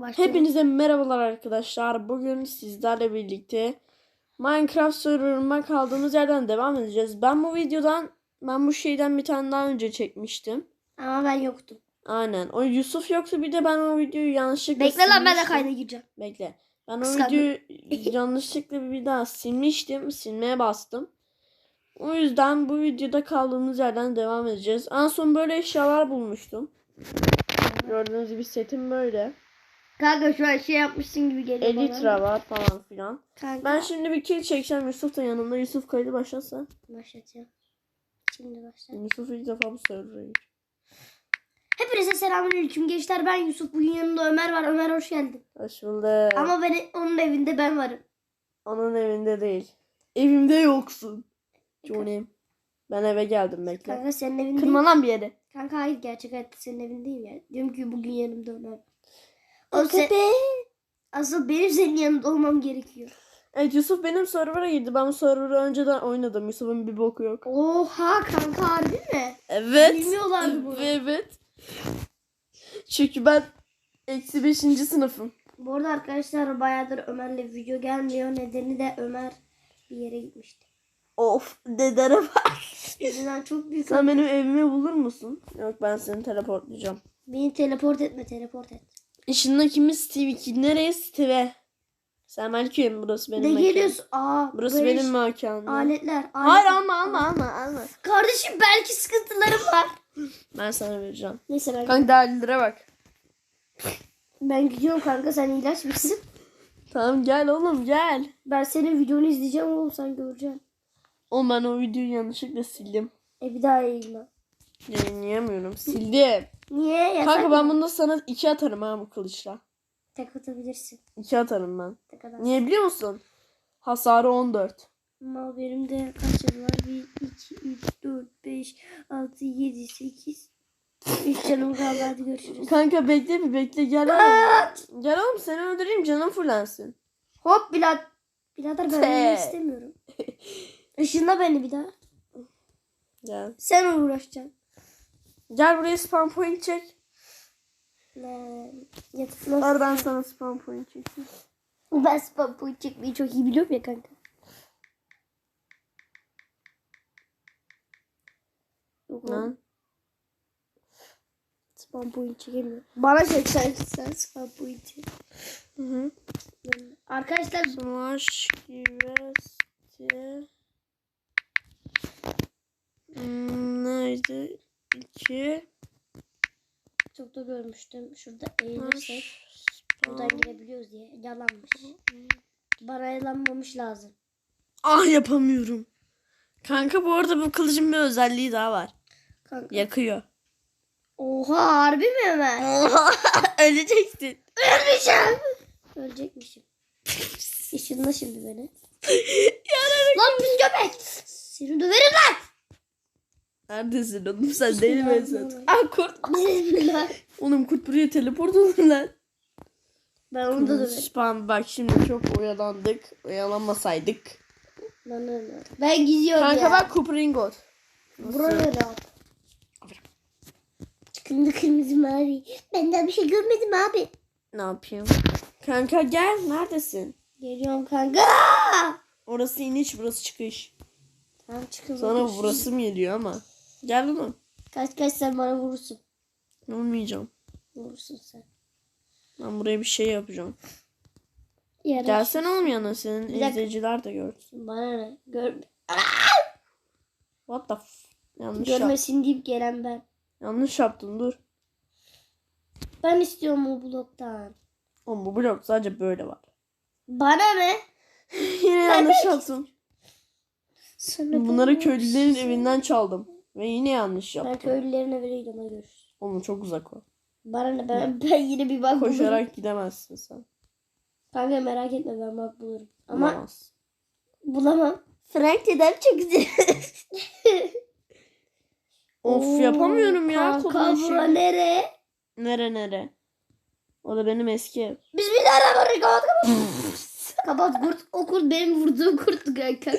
Başlayalım. Hepinize merhabalar arkadaşlar. Bugün sizlerle birlikte Minecraft serverıma kaldığımız yerden devam edeceğiz. Ben bu videodan, ben bu şeyden bir tane daha önce çekmiştim. Ama ben yoktum. Aynen. O Yusuf yoktu bir de ben o videoyu yanlışlıkla Bekle lan ben de kayda gireceğim. Bekle. Ben o videoyu yanlışlıkla bir daha silmiştim. Silmeye bastım. O yüzden bu videoda kaldığımız yerden devam edeceğiz. En son böyle eşyalar bulmuştum. Gördüğünüz gibi setim böyle. Kanka şu an şey yapmışsın gibi geliyor bana. Elytra var falan filan. Kanka. Ben şimdi bir kill çekeceğim. Yusuf da yanımda. Yusuf kaydı başlasa. Başlatacağım. Şimdi başla. Yusuf ilk defa bu server'a. Hepinize selamünaleyküm gençler. Ben Yusuf. Bugün yanımda Ömer var. Ömer hoş geldin. Hoş bulduk. Ama ben onun evinde ben varım. Onun evinde değil. Evimde yoksun. Johnny. Ben eve geldim bekle. Kanka senin evinde. Kırma lan bir yere. Kanka hayır gerçek hayatta senin evindeyim ya. Diyorum ki bugün yanımda Ömer. O köpeği. Asıl benim senin yanında olmam gerekiyor. Evet Yusuf benim server'a girdi. Ben server'ı önceden oynadım. Yusuf'un bir boku yok. Oha kanka harbi mi? Evet. Bilmiyorlardı bunu. Evet. Çünkü ben eksi beşinci sınıfım. Bu arada arkadaşlar bayağıdır Ömer'le video gelmiyor. Nedeni de Ömer bir yere gitmişti. Of dedere bak. Yüzünden çok büyük. Sen benim evimi bulur musun? Yok ben seni teleportlayacağım. Beni teleport etme teleport et. İşinde kimiz Steve 2? Nereye Steve? Sen mi? Burası benim ne mekanım. geliyorsun? Aa, Burası böyle benim mekanım. Aletler. aletler. Hayır alma alma alma alma. Kardeşim belki sıkıntılarım var. Ben sana vereceğim. Neyse ben, Kanka değerlilere bak. ben gidiyorum kanka sen ilaç mısın? Tamam gel oğlum gel. Ben senin videonu izleyeceğim oğlum sen göreceksin. Oğlum ben o videoyu yanlışlıkla sildim. E bir daha yayınla. Yayınlayamıyorum. Sildim. Niye? Ya Kanka ben bunda sana iki atarım ha bu kılıçla. tek atabilirsin. İki atarım ben. Tek atarsın. Niye biliyor musun? Hasarı 14. Ama benim de kaç var? 1, 2, 3, 4, 5, 6, 7, 8. 3 canım kaldı hadi görüşürüz. Kanka bekle bir bekle gel oğlum. Gel oğlum seni öldüreyim canım fullensin. Hop bilad. Birader ben Te. bunu istemiyorum. Işınla beni bir daha. Gel. Sen uğraşacaksın. Gel buraya spam point çek. Ne? Nasıl? Ben sana spam point çekeyim. Ben spam point çekmeyi çok iyi biliyorum ya kanka. Lan. Spam point çekemiyorum. Bana çek sen, sen spam point çek. Hı hı. Arkadaşlar Smash University. Da görmüştüm. Şurada eğilirsek buradan girebiliyoruz diye. Yalanmış. Bana yalanmamış lazım. Ah yapamıyorum. Kanka bu arada bu kılıcın bir özelliği daha var. Kanka. Yakıyor. Oha harbi mi Ömer? Öleceksin. Ölmeyeceğim. Ölecekmişim. Işınla şimdi beni. lan biz köpek. Seni döverim lan. Neredesin oğlum sen değil mi sen? Ah kurt. Oğlum kurt buraya teleport olur lan. Ben onu da döverim. Spam bak şimdi çok oyalandık. Oyalanmasaydık. Lan Ömer. Ben gidiyorum Kanka ya. bak Cooper Ingot. Buraya rahat. Kırmızı kırmızı mavi. Ben daha bir şey görmedim abi. Ne yapayım? Kanka gel neredesin? Geliyorum kanka. Orası iniş burası çıkış. Tamam çıkın. Sana bakalım. vurasım geliyor ama. Gel oğlum. Kaç kaç sen bana vurursun. Olmayacağım. Vurursun sen. Ben buraya bir şey yapacağım. Yara. Gelsene oğlum yanına senin izleyiciler de görsün. Bana ne? Gör What the f... Yanlış yap- görmesin deyip gelen ben. Yanlış yaptın dur. Ben istiyorum o bloktan. Oğlum bu blok sadece böyle var. Bana ne? Yine yanlış yaptım. Sana Bunları köylülerin evinden çaldım. Ve yine yanlış Ben yaptım. köylülerin evine gidiyorum. Hadi görüşürüz. Oğlum çok uzak o. Bana ne? Ben, ben yine bir bak bulurum. Koşarak gidemezsin sen. Kanka merak etme ben bak bulurum. Ama Bulamazsın. bulamam. Frank dedem çok güzel. Of Oo, yapamıyorum ya. Kanka kolun işi. bura nere? Nere nere? O da benim eski ev. Bismillahirrahmanirrahim. Kapat kapat. kapat kurt. O kurt benim vurduğum kurttu kanka.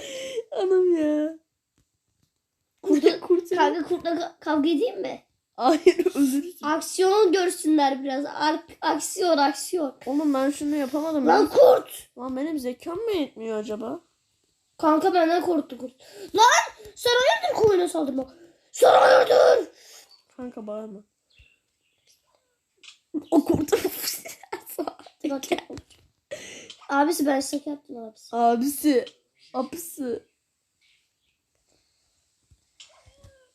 Anam ya. Kurtu, Kurt kanka kurtla ka- kavga edeyim mi? Hayır ölürsün. Aksiyon görsünler biraz. Ar- aksiyon aksiyon. Oğlum ben şunu yapamadım. Lan kurt. Lan benim zekam mı yetmiyor acaba? Kanka benden korktu kurt. Lan sen hayırdır koyuna saldırma. Sen hayırdır. Kanka bağırma. O kurtu. abisi ben şaka yaptım abisi. Abisi. Apısı.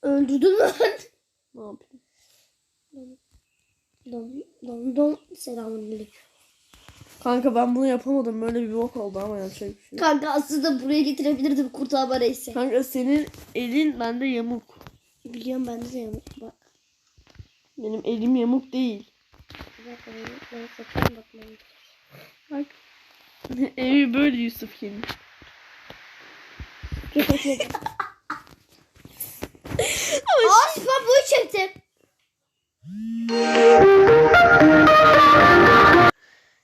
Öldürdün mü? Ne yapayım? Dom dom dom. Selamünaleyküm. Kanka ben bunu yapamadım. Böyle bir bok oldu ama yapacak bir şey yok. Kanka aslında buraya getirebilirdim kurtarma reisi. Kanka senin elin bende yamuk. Biliyorum ben de yamuk. Bak. Benim elim yamuk değil. Dakika ben, sakın bakmayayım. Bak. Evi böyle Yusuf çektim.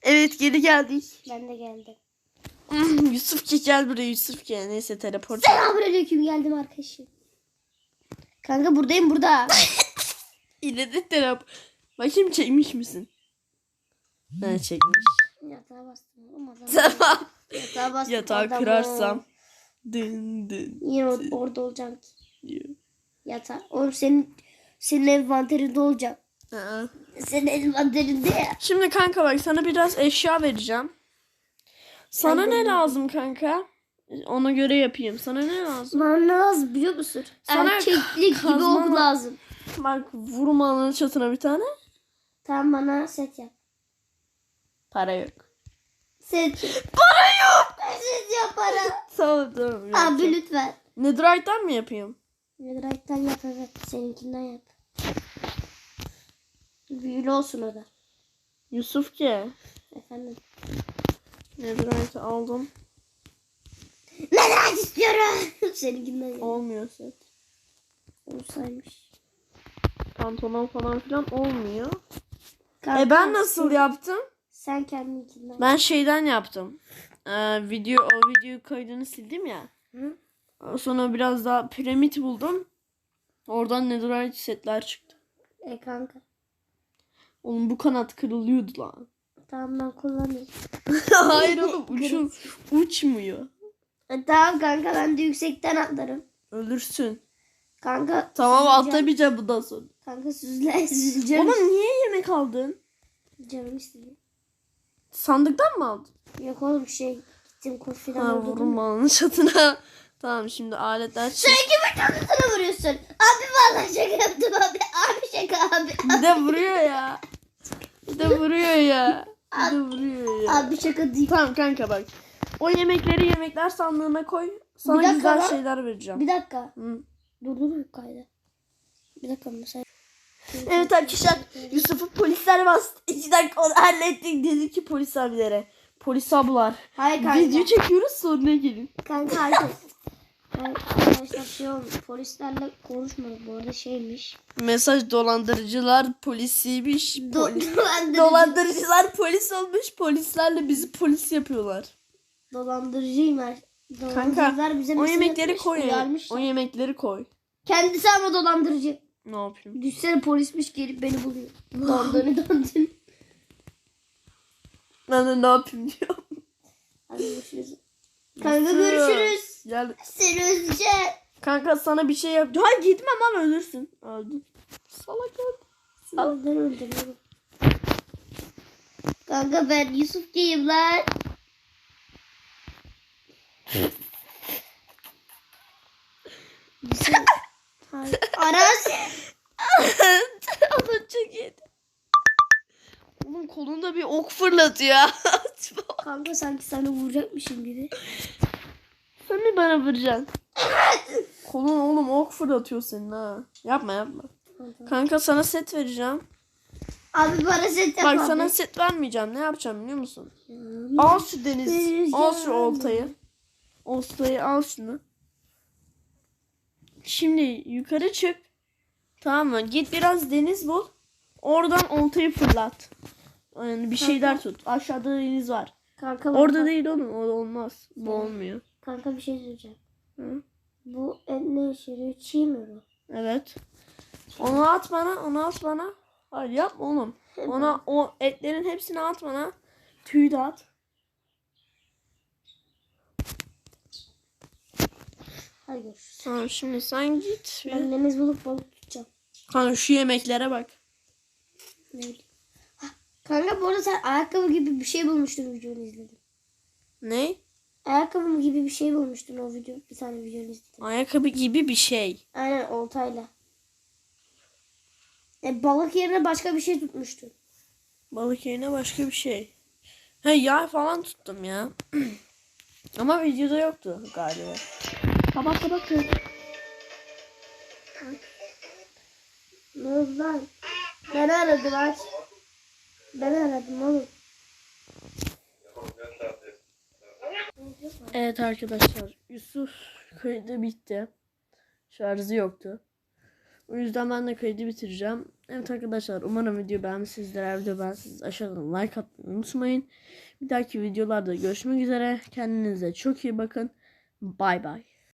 Evet geri geldik. Ben de geldim. Yusuf ki gel buraya Yusuf ki. Neyse teleport. Selamünaleyküm geldim arkadaşım. Kanka buradayım burada. Yine de teleport. Bakayım çekmiş misin? Ben çekmiş. Yatağa bastım oğlum adam. Tamam. Yatağa bastım. Yatağı adamı. kırarsam. Dın dın Yine or- orada olacağım ki. Yatağa. Oğlum senin senin envanterinde olacağım. Aa. Senin envanterinde ya. Şimdi kanka bak sana biraz eşya vereceğim. Sana de ne lazım kanka? Ona göre yapayım. Sana ne lazım? Bana ne lazım biliyor musun? Sana Erkeklik gibi kazma ok mı? lazım. Bak vurmanın çatına bir tane. Tamam bana set yap. Para yok. Set. Para yok. Set yap para. Tamam tamam. Abi lütfen. Netherite'den mi yapayım? Netherite'den yap evet. Seninkinden yap. Büyülü olsun o da. Yusuf ki. Efendim. Netherite aldım. Netherite istiyorum. Seninkinden yap. Olmuyor set. Olsaymış. Pantolon falan filan olmuyor. Kanka, E ben nasıl yaptım? Sen kendinkinden. Ben şeyden yaptım. Ee, video o video kaydını sildim ya. Hı? Sonra biraz daha piramit buldum. Oradan netherite setler çıktı. E kanka. Oğlum bu kanat kırılıyordu lan. Tamam ben kullanayım. Hayır oğlum uçum, uçmuyor. E, tamam kanka ben de yüksekten atlarım. Ölürsün. Kanka. Tamam süzüleceğim. atlamayacağım bundan sonra. Kanka süzle süzüleceğim. Oğlum niye yemek aldın? Canım istiyor. Sandıktan mı aldın? Yok oğlum şey gittim filan Ha öldürdüm. vurmanın çatına. tamam şimdi aletler. Sen çatısına vuruyorsun? Abi vallahi şaka yaptım abi. Abi şaka abi. Bir de vuruyor ya. Bir de vuruyor ya. Bir de vuruyor ya. Abi şaka değil. Tamam kanka bak. O yemekleri yemekler sandığına koy. Sana Bir dakika güzel lan. şeyler vereceğim. Bir dakika. Hı. Dur dur kaydı. Bir dakika mesela. Evet arkadaşlar Yusuf'u polisler bastı. İki dakika onu hallettik. Dedi ki polis abilere. Polis ablar. Hayır kanka. Video çekiyoruz sonra gelin. Kanka hayır. Ben arkadaşlar şey olmuş. Polislerle konuşmadık. Bu arada şeymiş. Mesaj dolandırıcılar polisiymiş. Do- Polis. dolandırıcı, Dolandırıcılar polis olmuş. Polislerle bizi polis yapıyorlar. dolandırıcıymış. Kanka bize o yemekleri koy. O yemekleri koy. Kendisi ama dolandırıcı. Ne yapayım? Düşsene polismiş gelip beni buluyor. Dandını dandın. Ben de ne yapayım diyor. Hadi görüşürüz. Kanka görüşürüz. Gel. Seni özleyeceğim. Kanka sana bir şey yap. Hayır gitme lan ölürsün. Öldün. Salak öldü. Al ben öldüm. Kanka ben Yusuf giyim lan. Aras. Ama çok iyiydi. Oğlum kolunda bir ok fırlatıyor. Kanka sanki sana vuracakmışım gibi. Sen mi bana vuracaksın? Kolun oğlum ok fırlatıyor senin ha. Yapma yapma. Kanka sana set vereceğim. Abi bana set yap Bak abi. sana set vermeyeceğim. Ne yapacağım biliyor musun? Hmm. Al şu deniz. Al şu oltayı. Oltayı al şunu. Şimdi yukarı çık. Tamam mı? Git biraz deniz bul. Oradan oltayı fırlat. Yani bir şeyler tut. Aşağıda deniz var. Kanka Orada değil oğlum. O olmaz. Bu olmuyor. Kanka bir şey söyleyeceğim. Hı? Bu et ne işe yarıyor? Çiğ mi bu? Evet. Onu at bana, onu at bana. Hayır yapma oğlum. Ona o etlerin hepsini at bana. Tüyü de at. Hadi görüşürüz. Tamam şimdi sen git. Ben deniz bulup balık tutacağım. Kanka şu yemeklere bak. Ne bileyim. Kanka bu arada sen ayakkabı gibi bir şey bulmuştun videonu izledim. Ne? Ayakkabı gibi bir şey bulmuştun o video. Bir tane videonu izledim. Ayakkabı gibi bir şey. Aynen oltayla. E, balık yerine başka bir şey tutmuştun. Balık yerine başka bir şey. He yağ falan tuttum ya. Ama videoda yoktu galiba. Kapat kız. Ne oldu lan? Ben aradım aç. Ben aradım oğlum. Evet arkadaşlar Yusuf kaydı bitti. Şarjı yoktu. O yüzden ben de kaydı bitireceğim. Evet arkadaşlar umarım video beğenmişsinizdir. Video beğenmişsiniz aşağıdan like atmayı unutmayın. Bir dahaki videolarda görüşmek üzere. Kendinize çok iyi bakın. Bay bay.